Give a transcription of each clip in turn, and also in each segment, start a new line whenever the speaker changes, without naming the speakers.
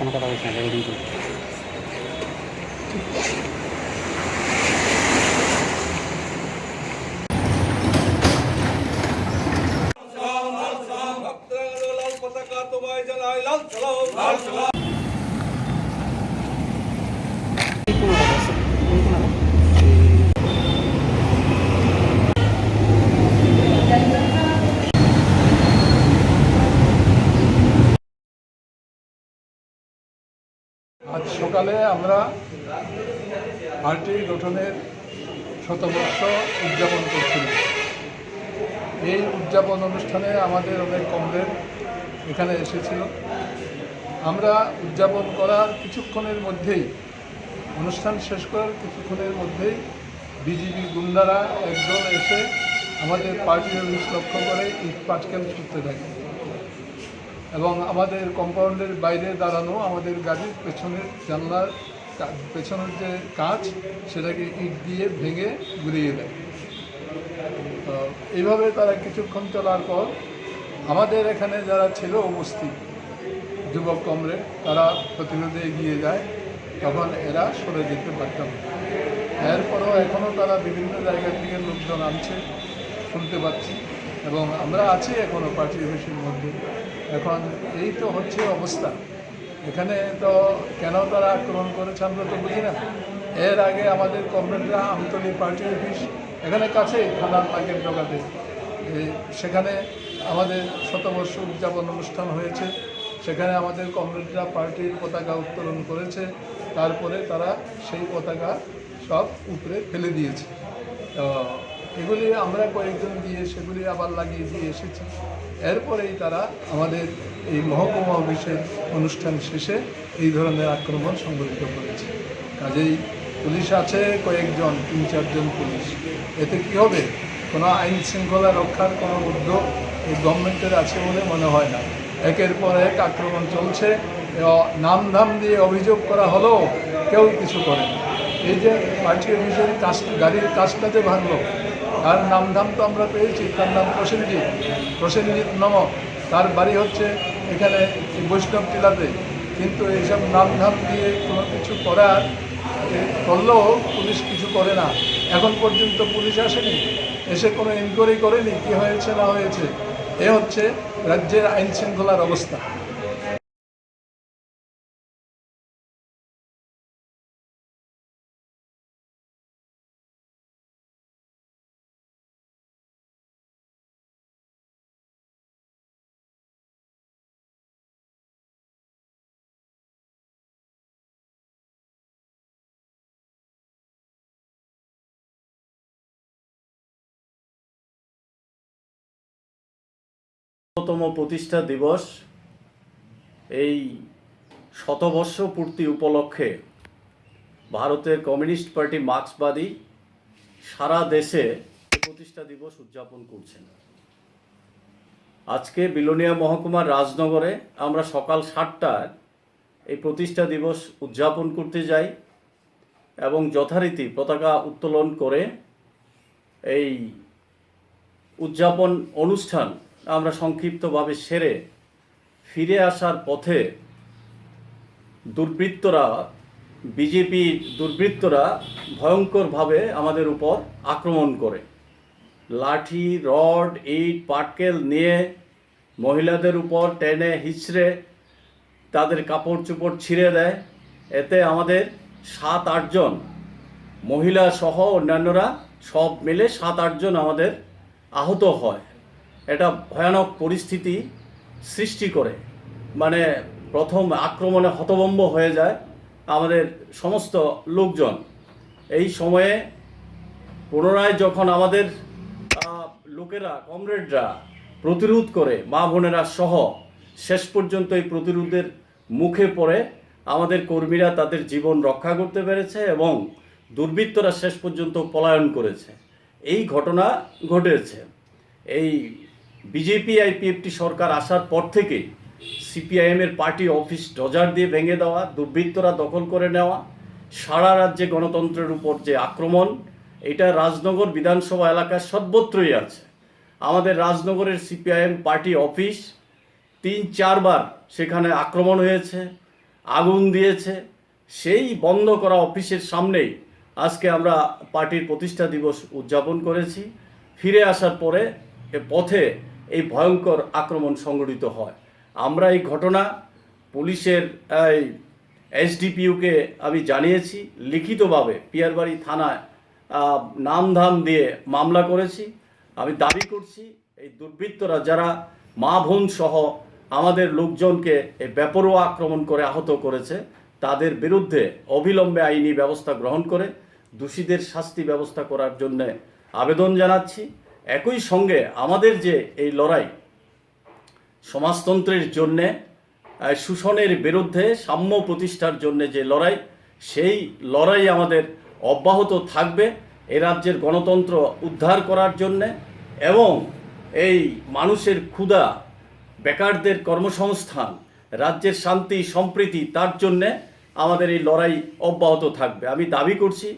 কোনো কথা বলছি না কিন্তু
লাল
কোনো কথা আছে এই কোনো কথা?
আজ সকালে আমরা পার্টি গঠনের শতবর্ষ উদযাপন করছিলাম। এই উদযাপন অনুষ্ঠানে আমাদের অনেক কমরেড এখানে এসেছিল। আমরা উদযাপন করার কিছুক্ষণের মধ্যেই, অনুষ্ঠান শেষ করার কিছুক্ষণের মধ্যেই বিজিবি গুন্ডারা একদল এসে আমাদের পার্টি অফিস লক্ষ্য করে ইট পাটকেল ছুটতে থাকে। এবং আমাদের কম্পাউন্ডের বাইরে দাঁড়ানো আমাদের গাড়ির পেছনের জানলার পেছনের যে কাঁচ, সেটাকে ইট দিয়ে ভেঙে গুড়িয়ে দেয় তো এইভাবে তারা কিছুক্ষণ চলার পর আমাদের এখানে যারা ছিল উপস্থিত, যুবক কমরেড তারা প্রতিরোধে এগিয়ে যায়, তখন এরা সরে যেতে পারতাম। এরপরও এখনও তারা বিভিন্ন জায়গা থেকে লোকজন আনছে, শুনতে পাচ্ছি এবং আমরা আছি এখনও পার্টি অফিসের মধ্যে এখন এই তো হচ্ছে অবস্থা। এখানে তো কেন তারা আক্রমণ করেছে আমরা তো বুঝি না। এর আগে আমাদের কমরেডরা আমতলী পার্টি অফিস, এখানে কাছেই থানার ডগাতে এই সেখানে আমাদের শতবর্ষ উদযাপন অনুষ্ঠান হয়েছে। সেখানে আমাদের কমরেডরা পার্টির পতাকা উত্তোলন করেছে। তারপরে তারা সেই পতাকা সব উপরে ফেলে দিয়েছে। তো এগুলি আমরা কয়েকজন দিয়ে সেগুলি আবার লাগিয়ে দিয়ে এসেছি। এরপরেই তারা আমাদের এই মহকুমা অফিসের অনুষ্ঠান শেষে এই ধরনের আক্রমণ সংঘটিত করেছে। কাজেই পুলিশ আছে, কয়েকজন, তিন, চারজন পুলিশ। এতে কি হবে? কোনো আইন শৃঙ্খলা রক্ষার কোনো উদ্যোগ এই গভর্নমেন্টের আছে বলে মনে হয় না। একের পর এক আক্রমণ চলছে। নাম ধাম দিয়ে অভিযোগ করা হলেও কেউ কিছু করে না। এই যে পার্টি অফিসের কাজ, গাড়ির কাজটা যে ভাঙলো তার নাম ধাম তো আমরা পেয়েছি, তার নাম প্রসেনজিৎ প্রসেনজিৎ নমক। তার বাড়ি হচ্ছে এখানে বৈষ্ণব টিলাতে। কিন্তু এইসব নাম ধাম দিয়ে কোনো কিছু করার করলেও পুলিশ কিছু করে না। এখন পর্যন্ত পুলিশ আসেনি, এসে কোনো ইনকোয়ারি করেনি কি হয়েছে, না হয়েছে। এ হচ্ছে রাজ্যের আইন শৃঙ্খলার অবস্থা।
তম প্রতিষ্ঠা দিবস এই শতবর্ষ পূর্তি উপলক্ষে ভারতের কমিউনিস্ট পার্টি মার্ক্সবাদী সারা দেশে প্রতিষ্ঠা দিবস উদযাপন করছেন। আজকে বিলোনিয়া মহকুমার রাজনগরে আমরা সকাল সাতটায় এই প্রতিষ্ঠা দিবস উদযাপন করতে যাই এবং যথারীতি পতাকা উত্তোলন করে এই উদযাপন অনুষ্ঠান আমরা সংক্ষিপ্তভাবে সেরে ফিরে আসার পথে দুর্বৃত্তরা, বিজেপি দুর্বৃত্তরা ভয়ঙ্করভাবে আমাদের উপর আক্রমণ করে। লাঠি, রড, ইট, পাটকেল নিয়ে মহিলাদের উপর টেনে হিচড়ে তাদের কাপড় চোপড় ছিঁড়ে দেয়। এতে আমাদের সাত আটজন মহিলা সহ অন্যান্যরা সব মিলে সাত আটজন আমাদের আহত হয়। এটা ভয়ানক পরিস্থিতি সৃষ্টি করে। মানে প্রথম আক্রমণে হতভম্ব হয়ে যায় আমাদের সমস্ত লোকজন। এই সময়ে পুনরায় যখন আমাদের লোকেরা, কমরেডরা প্রতিরোধ করে, মা বোনেরা সহ শেষ পর্যন্ত এই প্রতিরোধের মুখে পড়ে, আমাদের কর্মীরা তাদের জীবন রক্ষা করতে পেরেছে এবং দুর্বৃত্তরা শেষ পর্যন্ত পলায়ন করেছে। এই ঘটনা ঘটেছে। এই বিজেপি আইপিএফটি সরকার আসার পর থেকে সিপিআইএমের পার্টি অফিস ডজার দিয়ে ভেঙে দেওয়া, দুর্বৃত্তরা দখল করে নেওয়া, সারা রাজ্যে গণতন্ত্রের উপর যে আক্রমণ, এটা রাজনগর বিধানসভা এলাকায় সর্বত্রই আছে। আমাদের রাজনগরের সিপিআইএম পার্টি অফিস তিন, চারবার সেখানে আক্রমণ হয়েছে, আগুন দিয়েছে। সেই বন্ধ করা অফিসের সামনেই আজকে আমরা পার্টির প্রতিষ্ঠা দিবস উদযাপন করেছি। ফিরে আসার পরে পথে এই ভয়ঙ্কর আক্রমণ সংঘটিত হয়। আমরা এই ঘটনা পুলিশের এই এসডিপিইউকে আমি জানিয়েছি লিখিতভাবে পিয়ারবাড়ি থানায় আহ, নামধাম দিয়ে মামলা করেছি। আমি দাবি করছি এই দুর্বৃত্তরা যারা মা বোন সহ আমাদের লোকজনকে এই বেপরোয়া আক্রমণ করে আহত করেছে তাদের বিরুদ্ধে অবিলম্বে আইনি ব্যবস্থা গ্রহণ করে দোষীদের শাস্তি ব্যবস্থা করার জন্যে আবেদন জানাচ্ছি। একই সঙ্গে আমাদের যে এই লড়াই সমাজতন্ত্রের জন্যে শোষণের বিরুদ্ধে, সাম্য প্রতিষ্ঠার জন্য যে লড়াই, সেই লড়াই আমাদের অব্যাহত থাকবে এ রাজ্যের গণতন্ত্র উদ্ধার করার জন্যে এবং এই মানুষের ক্ষুধা, বেকারদের কর্মসংস্থান, রাজ্যের শান্তি, সম্প্রীতি, তার জন্যে আমাদের এই লড়াই অব্যাহত থাকবে। আমি দাবি করছি,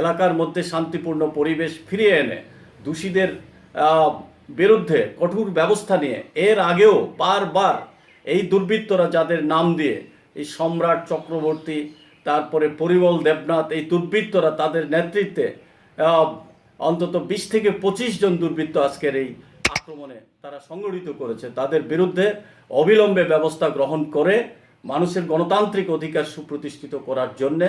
এলাকার মধ্যে শান্তিপূর্ণ পরিবেশ ফিরিয়ে এনে দোষীদের বিরুদ্ধে কঠোর ব্যবস্থা নিয়ে এর আগেও বারবার এই দুর্বৃত্তরা যাদের নাম দিয়ে এই সম্রাট চক্রবর্তী, তারপরে পরিমল দেবনাথ, এই দুর্বৃত্তরা তাদের নেতৃত্বে অন্তত বিশ থেকে পঁচিশ জন দুর্বৃত্ত আজকের এই আক্রমণে তারা সংগঠিত করেছে। তাদের বিরুদ্ধে অবিলম্বে ব্যবস্থা গ্রহণ করে মানুষের গণতান্ত্রিক অধিকার সুপ্রতিষ্ঠিত করার জন্যে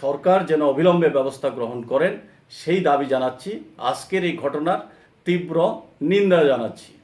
সরকার যেন অবিলম্বে ব্যবস্থা গ্রহণ করেন, সেই দাবি জানাচ্ছি। আজকের এই ঘটনার তীব্র নিন্দা জানাচ্ছি।